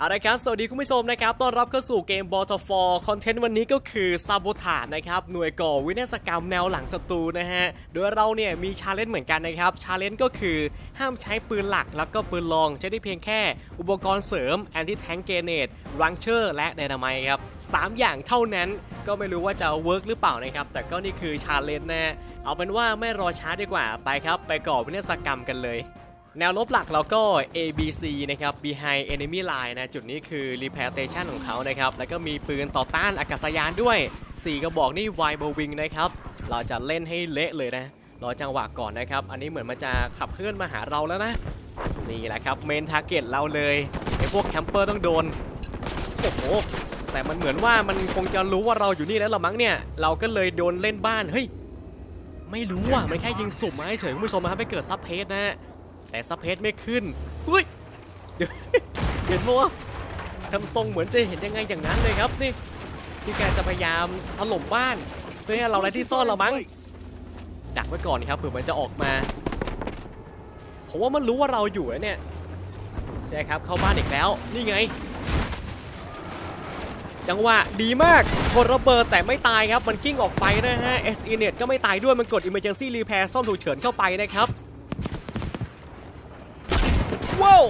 เอาละครับ สวัสดีคุณผู้ชมนะครับ ต้อนรับเข้าสู่เกม b a t t l e f o r คอนเทนต์วันนี้ก็คือซา b บ t a นนะครับ หน่วยก่อวินาศกรรมแนวหลังศัตรูนะฮะ โดยเราเนี่ยมีชาเลนจ์เหมือนกันนะครับ ชาเลนจ์ก็คือห้ามใช้ปืนหลักแล้วก็ปืนรอง ใช้ได้เพียงแค่อุปกรณ์เสริม Anti Tank Grenade Launcher และ Dynamite ครับสามอย่างเท่านั้นก็ไม่รู้ว่าจะเวิร์กหรือเปล่านะครับ แต่ก็นี่คือชาเลนจ์นะฮะ เอาเป็นว่าไม่รอช้าดีกว่า ไปครับ ไปก่อวินาศกรรมกันเลย แนวลบหลักเราก็ ABC นะครับ behind enemy line นะ จุดนี้คือ repair station ของเขานะครับ แล้วก็มีปืนต่อต้านอากาศยานด้วย 4 กระบอกนี่ w i b e wing นะครับ เราจะเล่นให้เละเลยนะ รอจังหวะก่อนนะครับ อันนี้เหมือนมันจะขับเคลื่อนมาหาเราแล้วนะ นี่แหละครับ เมนทาร์เก็ตเราเลยไอ้พวกแคมเปอร์ต้องโดน โอ้โห แต่มันเหมือนว่ามันคงจะรู้ว่าเราอยู่นี่แล้วละมั้งเนี่ย เราก็เลยโดนเล่นบ้าน เฮ้ย ไม่รู้อะ มันแค่ยิงสุ่มมาให้เฉยคุณผู้ชมนะครับไปเกิดซับเพสนะฮะ แต่ซับเพจไม่ขึ้นเฮ้ยเดี๋ยวเห็นปะวะทำทรงเหมือนจะเห็นยังไงอย่างนั้นเลยครับนี่ที่แกจะพยายามถล่มบ้านเพื่อให้เราอะไรที่ซ่อนเรามั้งดักไว้ก่อนครับเผื่อมันจะออกมาผมว่ามันรู้ว่าเราอยู่แล้วเนี่ยใช่ครับเข้าบ้านอีกแล้วนี่ไง จังหวะดีมากกดระเบิดแต่ไม่ตายครับมันกิ้งออกไปนะฮะ SE Net ก็ไม่ตายด้วยมันกด Emergency Repair ซ่อมฉุกเฉินเข้าไปนะครับ ว้าว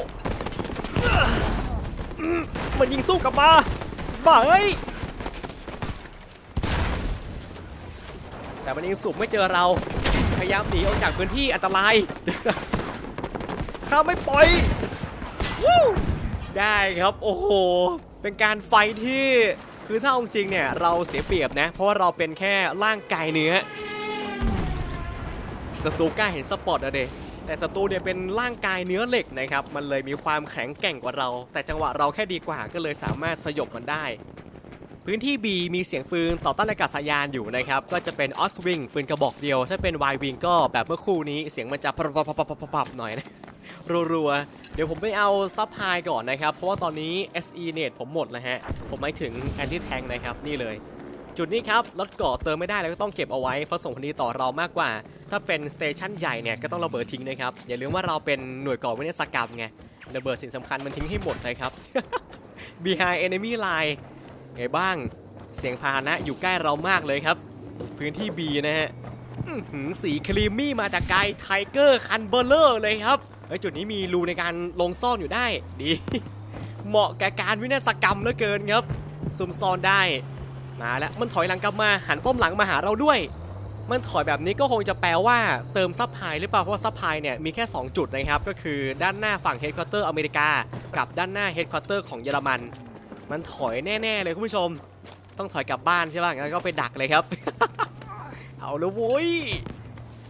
มันยิงสู้กลับมาบ้าเฮ้ยแต่มันยิงสุกไม่เจอเรา พยายามหนีออกจากพื้นที่อันตรายข้าไม่ปล่อยได้ครับโอ้โห เป็นการไฟที่คือถ้าอาจริงเนี่ย เราเสียเปรียบนะ เพราะว่าเราเป็นแค่ร่างกายเนื้อศัตรูกล้าเห็นสปอร์ตอะเด แต่ศัตรูเนี่ยเป็นร่างกายเนื้อเหล็กนะครับ มันเลยมีความแข็งแกร่งกว่าเรา แต่จังหวะเราแค่ดีกว่าก็เลยสามารถสยบมันได้ พื้นที่ B มีเสียงปืนต่อต้านอากาศยานอยู่นะครับ ก็จะเป็นออสวิงปืนกระบอกเดียว ถ้าเป็น Y Wing ก็แบบเมื่อครู่นี้เสียงมันจะปับปับปับปับปับปับหน่อยนะรัวๆ เดี๋ยวผมไปเอาซับไฮก่อนนะครับ เพราะว่าตอนนี้ SE เนตผมหมดแล้วฮะ ผมหมายถึง Anti Tank นะครับ นี่เลย จุดนี้ครับรถกาะเติมไม่ได้แล้วก็ต้องเก็บเอาไว้เพราะส่งผลดีต่อเรามากกว่า ถ้าเป็นสเตชันใหญ่เนี่ยก็ต้องระเบิดทิ้งนะครับอย่าลืมว่าเราเป็นหน่วยก่อวินาศกรรมไงระเบิดสิ่งสำคัญมันทิ้งให้หมดเลยครับ Behind enemy line ไงบ้างเสียงพาหนะอยู่ใกล้เรามากเลยครับ พื้นที่ B นะฮะสีครีมมี่มาแต่ไกลไทเกอร์คันเบอร์เลอร์เลยครับเอ้ยจุดนี้มีรูในการลงซ่อนอยู่ได้ดี เหมาะแก่การวินาศกรรมเหลือเกินครับซุ่มซ่อนได้ มาแล้วมันถอยหลังกลับมาหันป้อมหลังมาหาเราด้วย มันถอยแบบนี้ก็คงจะแปลว่าเติมซับไพลายหรือเปล่าเพราะว่าซับไพลายเนี่ยมีแค่ 2 จุดนะครับก็คือด้านหน้าฝั่งเฮดค q u เตอร์อเมริกา กับด้านหน้าเฮดค q u เตอร์ของเยอรมัน มันถอยแน่ๆเลยคุณผู้ชม ต้องถอยกลับบ้านใช่ป่ะงั้นก็ไปดักเลยครับ เอาล้วโว้ย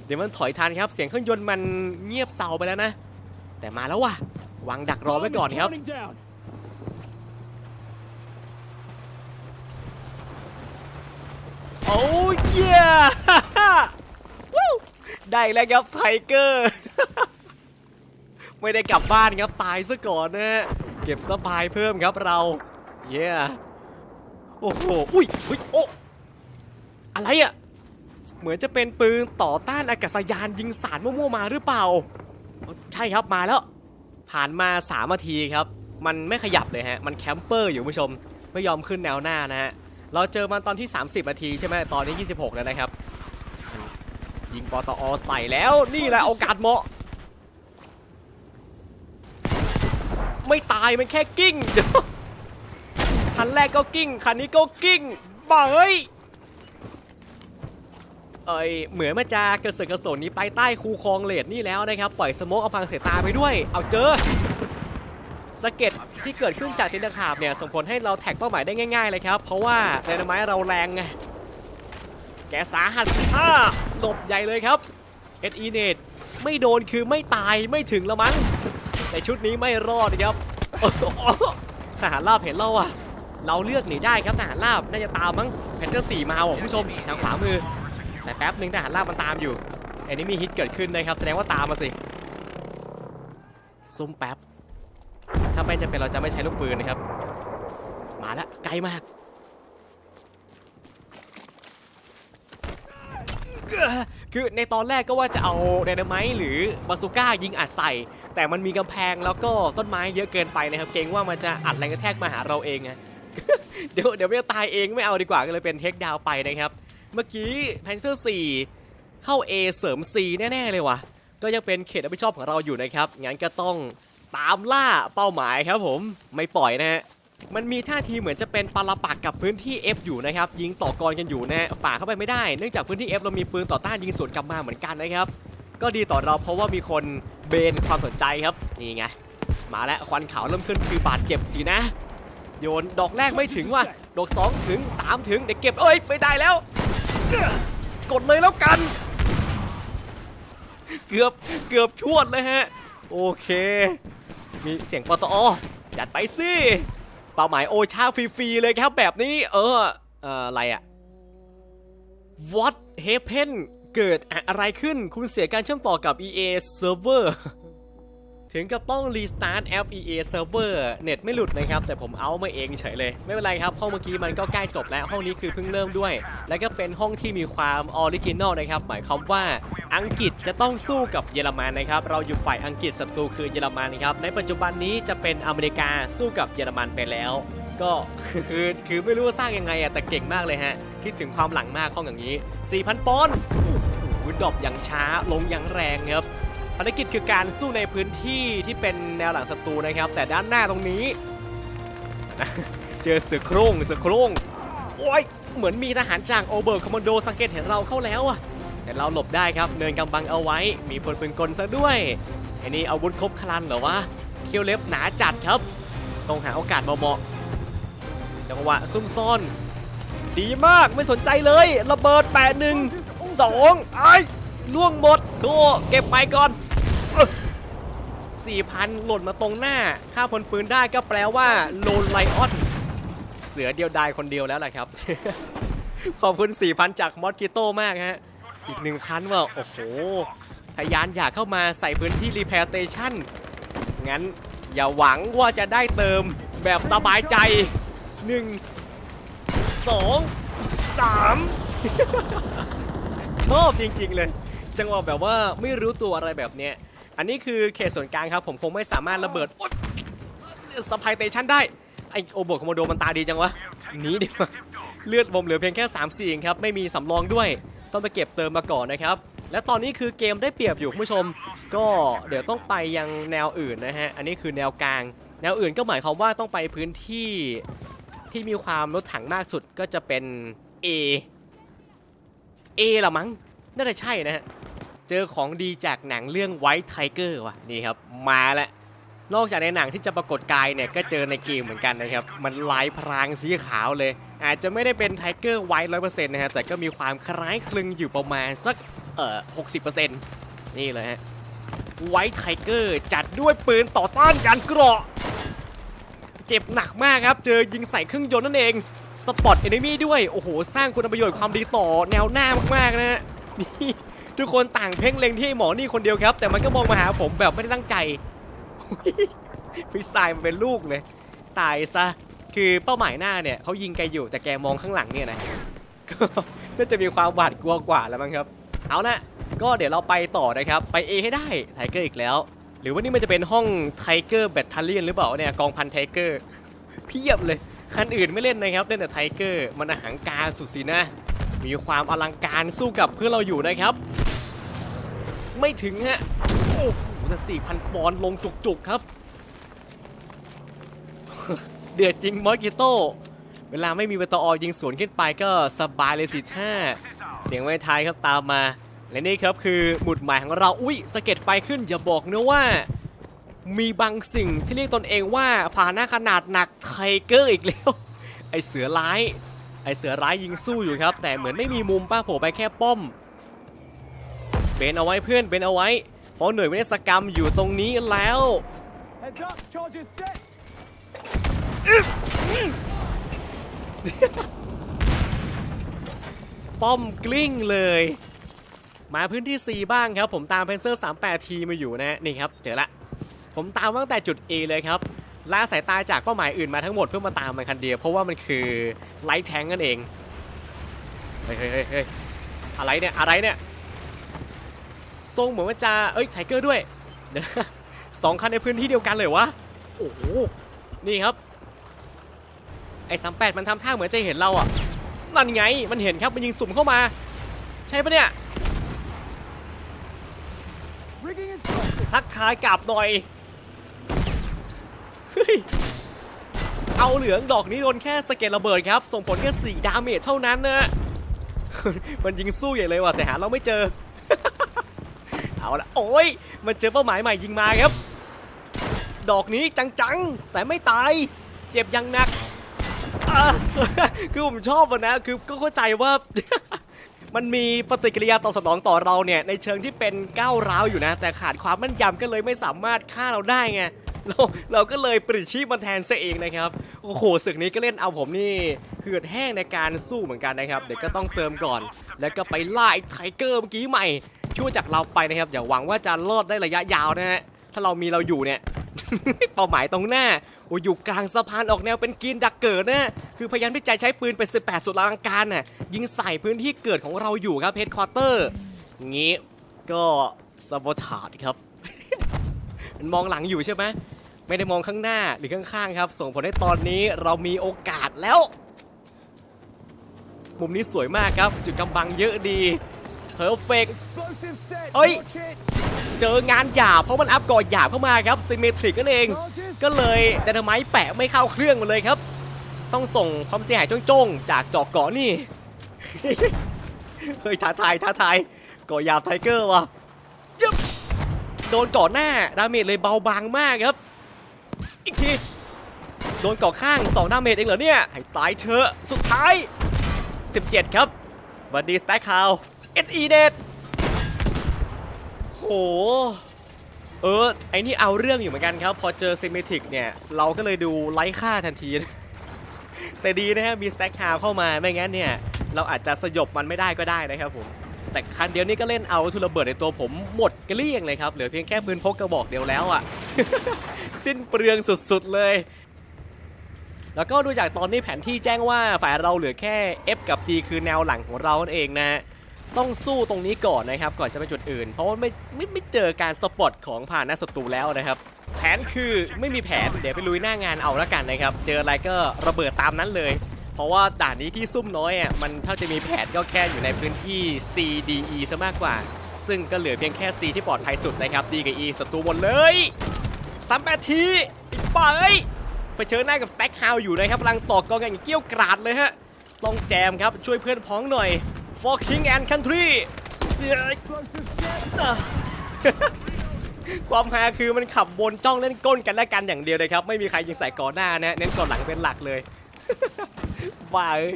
เดี๋ยวมันถอยทันครับ เสียงเครื่องยนต์มันเงียบเซาไปแล้วนะ แต่มาแล้วว่ะวางดักรอไว้ก่อนครับ อ้ยเย้ ได้แล้วครับไทเกอร์ ไม่ได้กลับบ้านครับตายซะก่อนนะฮะ เก็บสปายเพิ่มครับเรา เย่โอ้โห อุ้ยอุ้ยโอ้อะไรอะ่ะ เหมือนจะเป็นปืนต่อต้านอากาศยานยิงสารมั่วๆมาหรือเปล่า ใช่ครับมาแล้ว ผ่านมา3นาทีครับ มันไม่ขยับเลยฮะ มันแคมเปอร์อยู่ผู้ชม ไม่ยอมขึ้นแนวหน้านะฮะ เราเจอมันตอนที่ 30นาทีใช่ไหมตอนนี้ 26 แล้วนะครับ ยิงปตอใส่แล้วนี่แหละโอกาสเหมาะ ไม่ตายมันแค่กิ้งเดี๋ยวคันแรกก็กิ้งคันนี้ก็กิ้งบ้าเฮ้ยเอ้ยเหมือนมันจะกระเสือกกระสนนี้ไปใต้คูคลองเลดนี่แล้วนะครับ ปล่อยสโมกเอาพังสายตาไปด้วย เอาเจอ สะเก็ดที่เกิดขึ้นจากเทนตะขาบเนี่ยส่งผลให้เราแท็กเป้าหมายได้ง่ายๆเลยครับ เพราะว่าไดนาไมต์เราแรงไงแกสาหัสห้าหลบใหญ่เลยครับเอ็ดอีเนตไม่โดนคือไม่ตายไม่ถึงละมั้งแต่ชุดนี้ไม่รอดนะครับทหารราบเห็นเราอะเราเลือกหนีได้ครับทหารราบน่าจะตามมั้งแพนเทอร์สี่มาว่ะผู้ชมทางขวามือ แต่แป๊บหนึ่งทหารราบมันตามอยู่อันนี้มีฮิตเกิดขึ้นนะครับ แสดงว่าตามมาสิซุ่มแป๊บ ถ้าไม่จำเป็นเราจะไม่ใช้ลูกปืนนะครับ มาแล้วไกลมากคือในตอนแรกก็ว่าจะเอาไดนาไมต์หรือบาซูก้ายิงอัดใส่ แต่มันมีกำแพงแล้วก็ต้นไม้เยอะเกินไปนะครับ เกรงว่ามันจะอัดแรงกระแทกมาหาเราเองเดี๋ยวเดี๋ยวไม่ตายเองไม่เอาดีกว่าก็เลยเป็นเทคดาวไปนะครับ เมื่อกี้แพนเซอร์4เข้า A เสริม C แน่ ๆ เลยว่ะ ก็ยังเป็นเขตรับผิดชอบของเราอยู่นะครับงั้นก็ต้อง ตามล่าเป้าหมายครับผมไม่ปล่อยนะฮะมันมีท่าทีเหมือนจะเป็นปาราปักกับพื้นที่ F อยู่นะครับยิงต่อกรกันอยู่นะฮะฝ่าเข้าไปไม่ได้เนื่องจากพื้นที่ F เรามีปืนต่อต้านยิงสวนกลับมาเหมือนกันนะครับ ก็ดีต่อเราเพราะว่ามีคนเบนความสนใจครับนี่ไงมาแล้วควันขาวเริ่มขึ้นคือบาดเจ็บสินะ โยนดอกแรกไม่ถึงว่ะดอกสองถึงสามถึงเด็กเก็บเอ้ยไม่ได้แล้ว กดเลยแล้วกัน เกือบเกือบชวดเลยฮะ โอเค มีเสียงปตอจัดไปสิเป้าหมายโอชาฟรีๆเลยครับแบบนี้ เออเอ่ออะไรอะ What happened เกิดอะไรขึ้นคุณเสียการเชื่อมต่อกับ EA Server ถึงกับต้องรีสตาร์ทแอป EA Server เน็ตไม่หลุดนะครับ แต่ผมเอามาเองเฉยเลย ไม่เป็นไรครับ ห้องเมื่อกี้มันก็ใกล้จบแล้ว ห้องนี้คือเพิ่งเริ่มด้วย และก็เป็นห้องที่มีความออริจินอลนะครับ หมายความว่าอังกฤษจะต้องสู้กับเยอรมันนะครับ เราอยู่ฝ่ายอังกฤษศัตรูคือเยอรมันนะครับ ในปัจจุบันนี้จะเป็นอเมริกาสู้กับเยอรมันไปแล้ว ก็คือคือไม่รู้ว่าสร้างยังไงอะแต่เก่งมากเลยฮะ คิดถึงความหลังมากห้องอย่างนี้ 4,000ปอนด์ดรอปอย่างช้าลงอย่างแรงครับ ภารกิจคือการสู้ในพื้นที่ที่เป็นแนวหลังศัตรูนะครับ แต่ด้านหน้าตรงนี้ เจอเสือโคร่งเสือโคร่งโอ้ยเหมือนมีทหารจากโอเบอร์คอมมานโดสังเกตเห็นเราเข้าแล้วอะแต่เราหลบได้ครับเนินกำบังเอาไว้ มีพลปืนกลซะด้วยไอ้นี่อาวุธครบครันเหรอวะเคียวเล็บหนาจัดครับ ต้องหาโอกาสเหมาะๆจังหวะซุ่มซ่อน ดีมากไม่สนใจเลย ระเบิดแปดหนึ่งสองไอ้ล่วงหมดโธ่เก็บไม้ก่อน สี่พันหล่นมาตรงหน้า ค่าพลปืนได้ก็แปลว่าโลนไลออนเสือเดียวดายคนเดียวแล้วแหละครับ ขอบคุณ 4,000 จากมอสกิโต้มากฮะ อีกหนึ่งคันว่า โอ้โหทยานอยากเข้ามาใส่พื้นที่รีแพร์เตชันงั้นอย่าหวังว่าจะได้เติมแบบสบายใจ 1 2 3 ชอบจริงๆเลย จังหวะแบบว่าไม่รู้ตัวอะไรแบบเนี้ย อันนี้คือเขตส่วนกลางครับ ผมคงไม่สามารถระเบิดสปายเตชันได้ ไอโอโบคอมโมโดมันตาดีจังวะหนีดีกว่าเลือดผมเหลือเพียงแค่ 3 4เองครับ ไม่มีสำรองด้วย ต้องไปเก็บเติมมาก่อนนะครับ และตอนนี้คือเกมได้เปรียบอยู่คุณผู้ชม ก็เดี๋ยวต้องไปยังแนวอื่นนะฮะ อันนี้คือแนวกลาง แนวอื่นก็หมายความว่าต้องไปพื้นที่ที่มีความรถถังมากสุดก็จะเป็น A A ละมั้ง น่าจะใช่นะฮะ เจอของดีจากหนังเรื่อง White Tiger ว่ะนี่ครับมาแล้วนอกจากในหนังที่จะปรากฏกายเนี่ยก็เจอในเกมเหมือนกันนะครับ มันลายพรางสีขาวเลย อาจจะไม่ได้เป็นไทเกอร์ไวท์ร้อยเปอร์เซ็นต์นะฮะแต่ก็มีความคล้ายคลึงอยู่ประมาณสักเอ่อหกสิบเปอร์เซ็นต์นี่เลยฮะไวท์ไทเกอร์จัดด้วยปืนต่อต้านการเกราะ เจ็บหนักมากครับ เจอยิงใส่เครื่องยนต์นั่นเองสปอตเอนมี่ด้วย โอ้โห สร้างคุณประโยชน์ความดีต่อแนวหน้ามากๆนะฮะนี่ ทุกคนต่างเพ่งเล็งที่หมอนี่คนเดียวครับ แต่มันก็มองมาหาผมแบบไม่ได้ตั้งใจพิซายมันเป็นลูกเลยตายซะคือเป้าหมายหน้าเนี่ยเขายิงแกอยู่แต่แกมองข้างหลังเนี่ยนะก็น่าจะมีความหวาดกลัวกว่าแล้วมั้งครับ เอาละก็เดี๋ยวเราไปต่อนะครับ ไป A ให้ได้ไทเกอร์อีกแล้ว หรือว่านี่มันจะเป็นห้องไทเกอร์แบทเทเลียนหรือเปล่าเนี่ยกองพันไทเกอร์เพียบเลยคันอื่นไม่เล่นนะครับเล่นแต่ไทเกอร์มันอาหางการสุดสินะมีความอลังการสู้กับเพื่อนเราอยู่นะครับ ไม่ถึงฮะ โอ้โหแต่4,000 ปอนด์ลงจุกๆครับ เดือดจริงมอสกิโต้ เวลาไม่มีเวตออยิงสวนขึ้นไปก็สบายเลยสิท่าเสียงไม้ท้ายครับตามมา และนี่ครับคือหมุดหมายของเรา อุ้ยสะเก็ดไฟขึ้นอย่าบอกนะว่า มีบางสิ่งที่เรียกตนเองว่าพาหนะขนาดหนักไทเกอร์อีกแล้ว ไอเสือร้าย ไอเสือร้ายยิงสู้อยู่ครับ แต่เหมือนไม่มีมุมป้าโผล่ไปแค่ป้อม เป็นเอาไว้เพื่อนเป็นเอาไว้ เพราะหน่วยวิทยาศกรรมอยู่ตรงนี้แล้วป้อมกลิ้งเลย มาพื้นที่ C บ้างครับ ผมตามเพนเซอร์ 38 ทีมาอยู่นะนี่ครับเจอละ ผมตามตั้งแต่จุด A เลยครับล่าสายตาจากเป้าหมายอื่นมาทั้งหมดเพื่อมาตามมันคันเดียว เพราะว่ามันคือไลท์แทงนั่นเอง เฮ้ยเฮ้ยเฮ้ยอะไรเนี่ย อะไรเนี่ย ทรงเหมือนว่าจะเอ้ยไทเกอร์ด้วยเดี๋ยวสองคันในพื้นที่เดียวกันเลยวะโอ้โหนี่ครับไอ้สามแปดมันทำท่าเหมือนจะเห็นเราอะนั่นไงมันเห็นครับมันยิงสุ่มเข้ามา ใช่ปะเนี่ยทักทายกลับหน่อยเอาเหลืองดอกนี้โดนแค่สเก็ดระเบิดครับ ส่งผลแค่4ดาเมจเท่านั้นนะมันยิงสู้ใหญ่เลยว่ะแต่หาเราไม่เจอ เอาละโอ้ยมันเจอเป้าหมายใหม่ยิงมาครับ ดอกนี้จังๆ แต่ไม่ตาย เจ็บยังหนักคือผมชอบมันนะ คือก็เข้าใจว่ามันมีปฏิกิริยาตอบสนองต่อเราเนี่ยในเชิงที่เป็นก้าวร้าวอยู่นะ แต่ขาดความมั่นยำก็เลยไม่สามารถฆ่าเราได้ไงเราเราก็เลยปริชีพมันแทนซะเองนะครับโอ้โหศึกนี้ก็เล่นเอาผมนี่เหือดแห้งในการสู้เหมือนกันนะครับ เดี๋ยวก็ต้องเติมก่อน แล้วก็ไปไล่ไทเกอร์เมื่อกี้ใหม่ ช่วยจากเราไปนะครับอย่าหวังว่าจะรอดได้ระยะยาวนะฮะถ้าเรามีเราอยู่เนี่ย เป้าหมายตรงหน้าโอ้ยอยู่กลางสะพานออกแนวเป็นกีนดักเกิดนะคือพยายามที่จะใช้ปืนเป็น 18 สุดลังการน่ะยิงใส่พื้นที่เกิดของเราอยู่ครับเฮดคอร์เตอร์งี้ก็สบถาดครับ มันมองหลังอยู่ใช่ไหมไม่ได้มองข้างหน้าหรือข้างๆครับ ส่งผลให้ตอนนี้เรามีโอกาสแล้ว มุมนี้สวยมากครับ จุดกำบังเยอะดี เพอร์เฟก Explosive set. Oi. Watch it. เจองานหยาบเพราะมันอัพก่อหยาบเข้ามาครับซิเมทริกนั่นเอง Charges. ก็เลยไดนาไมต์แปะไม่เข้าเครื่องมาเลยครับ ต้องส่งความเสียหายจ้งๆ จากจอกเกาะนี่ เฮ้ยท้าทายท้าทายก่อยาบไทเกอร์ว่ะจึ๊บโดนเก่อหน้าดาเมจเลยเบาบางมากครับ อีกทีโดนเก่อข้าง2ดาเมจเองเหรอเนี่ยให้ตายเถอะสุดท้าย 17 ครับบัดดี้สแต็กคาว เอเดดโห เออ ไอ้นี่เอาเรื่องอยู่เหมือนกันครับ พอเจอซิมเมทริกเนี่ย เราก็เลยดูไร้ค่าทันที แต่ดีนะฮะ มีสแต็กฮาวเข้ามา ไม่งั้นเนี่ย เราอาจจะสยบมันไม่ได้ก็ได้นะครับผม แต่คันเดียวนี้ก็เล่นเอาทุระเบิดในตัวผมหมดเกลี้ยงเลยครับ เหลือเพียงแค่ปืนพกกระบอกเดียวแล้วอะ่ะ สิ้นเปลืองสุดๆเลยแล้วก็ดูจากตอนนี้แผนที่แจ้งว่าฝ่ายเราเหลือแค่ F กับ G คือแนวหลังของเรานั่นเองนะฮะ ต้องสู้ตรงนี้ก่อนนะครับ ก่อนจะไปจุดอื่น เพราะว่าไม่ไม่ไม่เจอการสปอตของผ่านหน้าศัตรูแล้วนะครับ แผนคือไม่มีแผนเดี๋ยวไปลุยหน้างานเอาละกันนะครับ เจออะไรก็ระเบิดตามนั้นเลย เพราะว่าด่านนี้ที่ซุ่มน้อยอะมันถ้าจะมีแผนก็แค่อยู่ในพื้นที่ C D E ซะมากกว่า ซึ่งก็เหลือเพียงแค่ C ที่ปลอดภัยสุดนะครับ D กับ E ศัตรูหมดเลยสามแปดทีอีกป่าเอ้ยไปเชิญหน้ากับสแต็กฮาวอยู่นะครับกำลังตอกองกันอย่างเกี้ยวกราดเลยฮะต้องแจมครับช่วยเพื่อนพ้องหน่อย for king and country เสีย Explosive set. อะความฮาคือมันขับบนจ้องเล่นก้นกันและกันอย่างเดียวเลยครับ ไม่มีใครยิงใส่ก่อนหน้านะเน้นก่อนหลังเป็นหลักเลยบ้าเอ้ย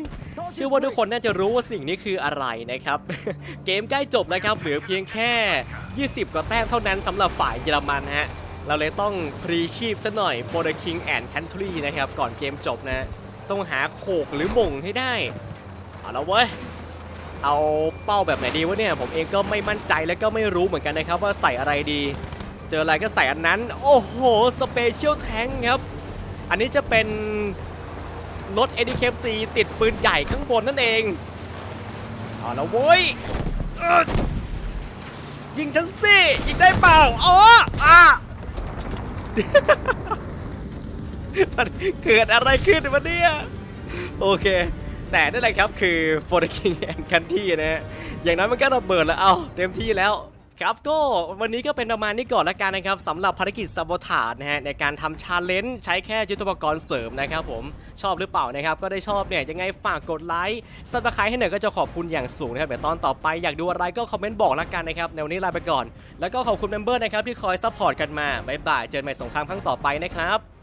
เชื่อว่าทุกคนน่าจะรู้ว่าสิ่งนี้คืออะไรนะครับ เกมใกล้จบแล้วครับเหลือเพียงแค่ 20 กว่าแต้มเท่านั้นสำหรับฝ่ายเยอรมันฮะเราเลยต้องพรีชีพซะหน่อย for the king and country นะครับ ก่อนเกมจบนะ ต้องหาโขกหรือบ่งให้ได้ เอาละเว้ย เอาเป้าแบบไหนดีวะเนี่ย ผมเองก็ไม่มั่นใจและก็ไม่รู้เหมือนกันนะครับว่าใส่อะไรดี เจออะไรก็ใส่อันนั้น โอ้โหสเปเชียลแทงครับ อันนี้จะเป็นรถ ADKC ติดปืนใหญ่ข้างบนนั่นเองเอาละเว้ยยิงฉันสิยิงได้เปล่าอ๋ออะมันเกิดอะไรขึ้นวะเนี่ย โอเค แต่นั่นแหละครับคือ For the King and c o u n t y นะฮะอย่างนั้นมันก็ระเบิดแล้วเอาเต็มที่แล้วครับก็วันนี้ก็เป็นประมาณนี้ก่อนละกันนะครับสำหรับภารกิจซับ o ถาดนะฮะในการทำชาเลนจ์ใช้แค่ยุทธปกรณ์เสริมนะครับผมชอบหรือเปล่านะครับก็ได้ชอบเนี่ยยังไงฝากกดไลค์ซับสไครต์ให้หน่อยก็จะขอบคุณอย่างสูงนะครับเดี๋ยวตอนต่อไปอยากดูอะไรก็คอมเมนต์บอกละกันนะครับในวันนี้ลาไปก่อน แล้วก็ขอบคุณเมมเบอร์นะครับที่คอยซัพพอร์ตกันมาบ๊ายบายเจอกันใหม่สงครามครั้งต่อไปนะครับ